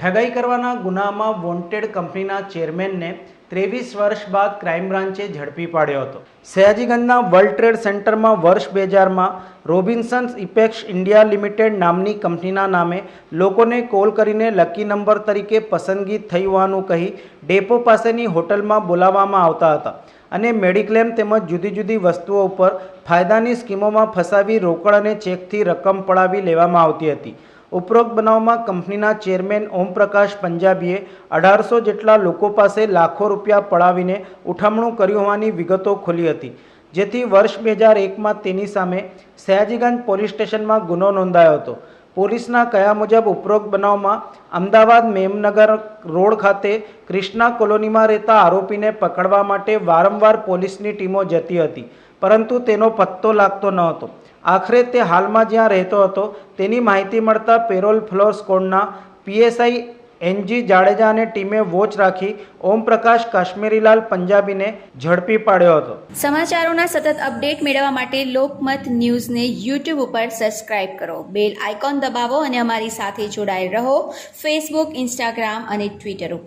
ઠગાઈ કરવાના ગુનામાં વોન્ટેડ કંપનીના ચેરમેનને ત્રેવીસ વર્ષ બાદ ક્રાઇમ બ્રાન્ચે ઝડપી પાડ્યો હતો. સયાજીગંજના વર્લ્ડ ટ્રેડ સેન્ટરમાં વર્ષ બે હજારમાં રોબિન્સન્સ ઇપેક્સ ઇન્ડિયા લિમિટેડ નામની કંપનીના નામે લોકોને કોલ કરીને લકી નંબર તરીકે પસંદગી થઈ હોવાનું કહી ડેપો પાસેની હોટલમાં બોલાવવામાં આવતા હતા અને મેડિક્લેમ તેમજ જુદી જુદી વસ્તુઓ ઉપર ફાયદાની સ્કીમોમાં ફસાવી રોકડ અને ચેકથી રકમ પડાવી લેવામાં આવતી હતી. ઉપરોક્ત બનાવમાં કંપનીના ચેરમેન ઓમપ્રકાશ પંજાબીએ અઢારસો જેટલા લોકો પાસે લાખો રૂપિયા પડાવીને ઉઠામણું કર્યું હોવાની વિગતો ખોલી હતી. જેથી વર્ષ બે હજાર એકમાં તેની સામે સયાજીગંજ પોલીસ સ્ટેશનમાં ગુનો નોંધાયો હતો. પોલીસના કયા મુજબ ઉપરોક્ત બનાવમાં અમદાવાદ મેમનગર રોડ ખાતે ક્રિષ્ના કોલોનીમાં રહેતા આરોપીને પકડવા માટે વારંવાર પોલીસની ટીમો જતી હતી, પરંતુ તેનો પત્તો લાગતો ન હતો. આખરે તે હાલમાં જ્યાં રહેતો હતો, તેની માહિતી મળતા પેરોલ ફ્લોર સ્કોડના પીએસઆઈ એનજી જાડેજા અને ટીમે વોચ રાખી ઓમપ્રકાશ કાશ્મીરીલાલ પંજાબીને ઝડપી પાડ્યો હતો. સમાચારોના સતત અપડેટ મેળવવા માટે લોકમત ન્યૂઝને યુટ્યુબ ઉપર સબસ્ક્રાઇબ કરો. બેલ આઇકોન દબાવો અને અમારી સાથે જોડાયેલ રહો ફેસબુક, ઇન્સ્ટાગ્રામ અને ટ્વિટર ઉપર.